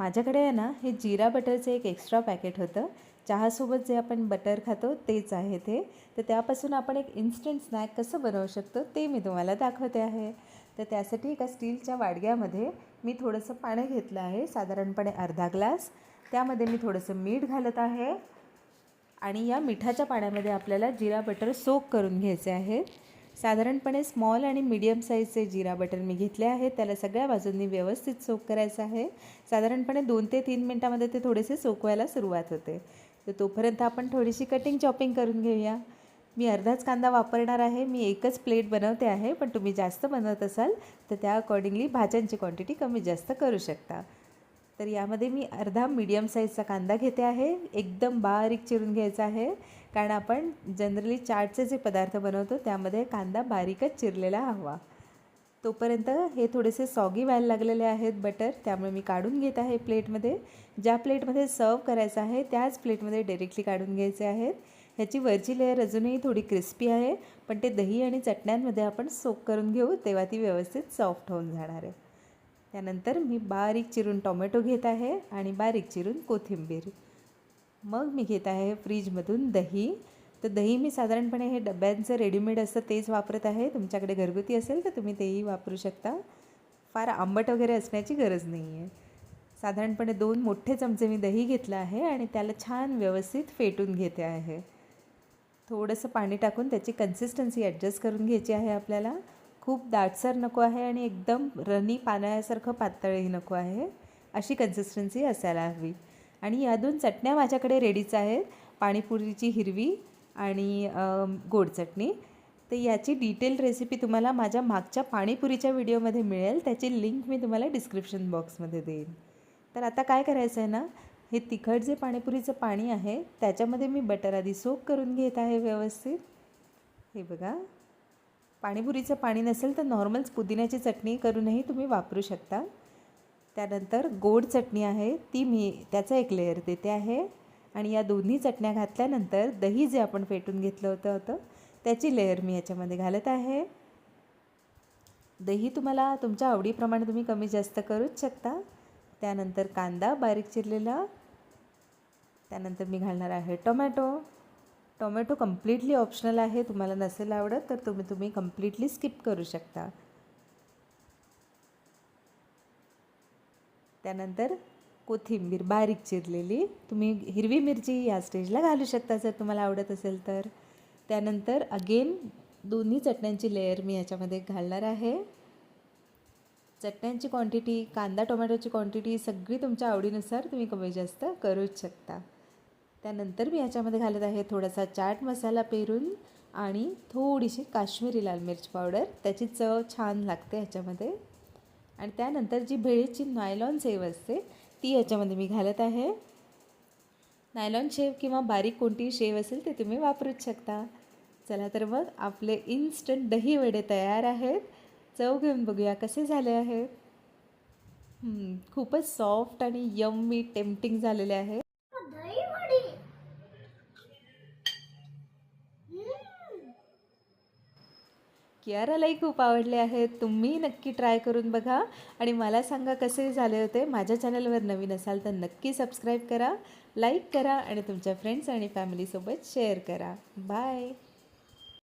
माझ्याकडे आहे ना हे जिरा बटरचं एक एक्स्ट्रा पॅकेट होतं. चहासोबत जे आपण बटर खातो तेच आहे ते. तर त्यापासून आपण एक इन्स्टंट स्नॅक कसं बनवू शकतो ते मी तुम्हाला दाखवते आहे. तर त्यासाठी एका स्टीलच्या वाडग्यामध्ये मी थोडंसं पाणी घेतलं आहे साधारणपणे अर्धा ग्लास. त्यामध्ये मी थोडंसं मीठ घालत आहे. आणि या मिठाच्या पाण्यामध्ये आपल्याला जिरा बटर सोक करून घ्यायचे आहे. साधारणपणे स्मॉल आणि मीडियम साईजचे जिरा बटर मी घेतले आहेत. त्याला सगळ्या बाजूंनी व्यवस्थित सोक करायचं आहे. साधारणपणे दोन ते तीन मिनटामध्ये ते थोडेसे सोकवायला सुरुवात होते. तर तोपर्यंत आपण थोडीशी कटिंग चॉपिंग करून घेऊया. मी अर्धाच कांदा वापरणार आहे. मी एकच प्लेट बनवते आहे. पण तुम्ही जास्त बनवत असाल तर त्या अकॉर्डिंगली भाज्यांची क्वांटिटी कमी जास्त करू शकता. तर यामध्ये मी अर्धा मीडियम साईजचा कांदा घेते आहे. एकदम बारीक चिरून घ्यायचा आहे. कारण आपण जनरली चाटचे जे पदार्थ बनवतो त्यामध्ये कांदा बारीकच चिरलेला हवा. तोपर्यंत हे थोडेसे सॉगी व्हायला लागलेले आहेत बटर त्यामुळे मी काढून घेत आहे प्लेटमध्ये ज्या प्लेटमध्ये सर्व करायचं आहे त्याच प्लेटमध्ये डायरेक्टली काढून घ्यायचे आहेत. ह्याची वरची लेअर अजूनही थोडी क्रिस्पी आहे. पण ते दही आणि चटण्यांमध्ये आपण सोक करून घेऊ तेव्हा ती व्यवस्थित सॉफ्ट होऊन जाणार आहे. त्यानंतर मी बारीक चिरून टोमॅटो घेत आहे आणि बारीक चिरून कोथिंबीर. मग मी घेत आहे फ्रीजमधून दही. तर दही मी साधारणपणे हे डब्यांचं रेडीमेड असतं तेच वापरत आहे. तुमच्याकडे घरगुती असेल तर तुम्ही तेही वापरू शकता. फार आंबट वगैरे असण्याची गरज नाही आहे. साधारणपणे दोन मोठे चमचे मी दही घेतलं आहे आणि त्याला छान व्यवस्थित फेटून घेते आहे. थोडंसं पाणी टाकून त्याची कन्सिस्टन्सी ॲडजस्ट करून घ्यायची आहे आपल्याला. खूप दाटसर नको आहे आणि एकदम रनी पाण्यासारखं पातळही नको आहे. अशी कन्सिस्टन्सी असायला हवी. आणि या दोन चटण्या माझ्याकडे रेडीच आहेत. पाणीपुरीची हिरवी आणि गोड चटणी. तर याची डिटेल रेसिपी तुम्हाला माझ्या मागच्या पाणीपुरीच्या व्हिडिओमध्ये मिळेल. त्याची लिंक मी तुम्हाला डिस्क्रिप्शन बॉक्समध्ये देईन. तर आता काय करायचं आहे ना हे तिखट जे पाणीपुरीचं पाणी आहे त्याच्यामध्ये मी बटर आधी सोक करून घेत आहे व्यवस्थित. हे बघा. पाणीपुरीचं पाणी नसेल तर नॉर्मल्स पुदिन्याची चटणी करूनही तुम्ही वापरू शकता. त्यानंतर गोड चटणी आहे ती मी त्याचा एक लेअर देते आहे. आणि या दोन्ही चटण्या घातल्यानंतर दही जे आपण फेटून घेतलं होतं होतं त्याची लेअर मी याच्यामध्ये घालत आहे. दही तुम्हाला तुमच्या आवडीप्रमाणे तुम्ही कमी जास्त करूच शकता. त्यानंतर कांदा बारीक चिरलेला. त्यानंतर मी घालणार आहे टोमॅटो. टोमॅटो कम्प्लिटली ऑप्शनल आहे तुम्हाला नसेल आवडत तर तुम्ही तुम्ही कम्प्लिटली स्किप करू शकता. त्यानंतर कोथिंबीर बारीक चिरलेली. तुम्ही हिरवी मिरची या स्टेजला घालू शकता जर तुम्हाला आवडत असेल तर. त्यानंतर अगेन दोन्ही चटण्यांची लेअर मी याच्यामध्ये घालणार आहे. चटण्यांची क्वांटिटी कांदा टोमॅटोची क्वांटिटी सगळी तुमच्या आवडीनुसार तुम्ही कमी जास्त करूच शकता. त्यानंतर मी याच्यामध्ये घालत आहे थोडासा चाट मसाला पेरून आणि थोडीशी काश्मीरी लाल मिरच पावडर. त्याची चव छान लागते ह्याच्यामध्ये. आणि त्यानंतर जी भेळीची नायलॉन सेव असते ती याच्यामध्ये मी घालत आहे. नायलॉन शेव किंवा बारीक कोणतीही शेव असेल ते तुम्ही वापरूच शकता. चला तर मग आपले इन्स्टंट दही वडे तयार आहेत. चव घेऊन बघूया कसे झाले आहेत. खूपच सॉफ्ट आणि यम्मी टेम्पटिंग झालेले आहे कियारालाही खूप आवडले आहेत. तुम्ही नक्की ट्राय करून बघा. आणि मला सांगा कसे झाले होते? माझ्या चॅनलवर नवीन असाल तर नक्की सबस्क्राईब करा लाईक करा आणि तुमच्या फ्रेंड्स आणि फॅमिलीसोबत शेअर करा. बाय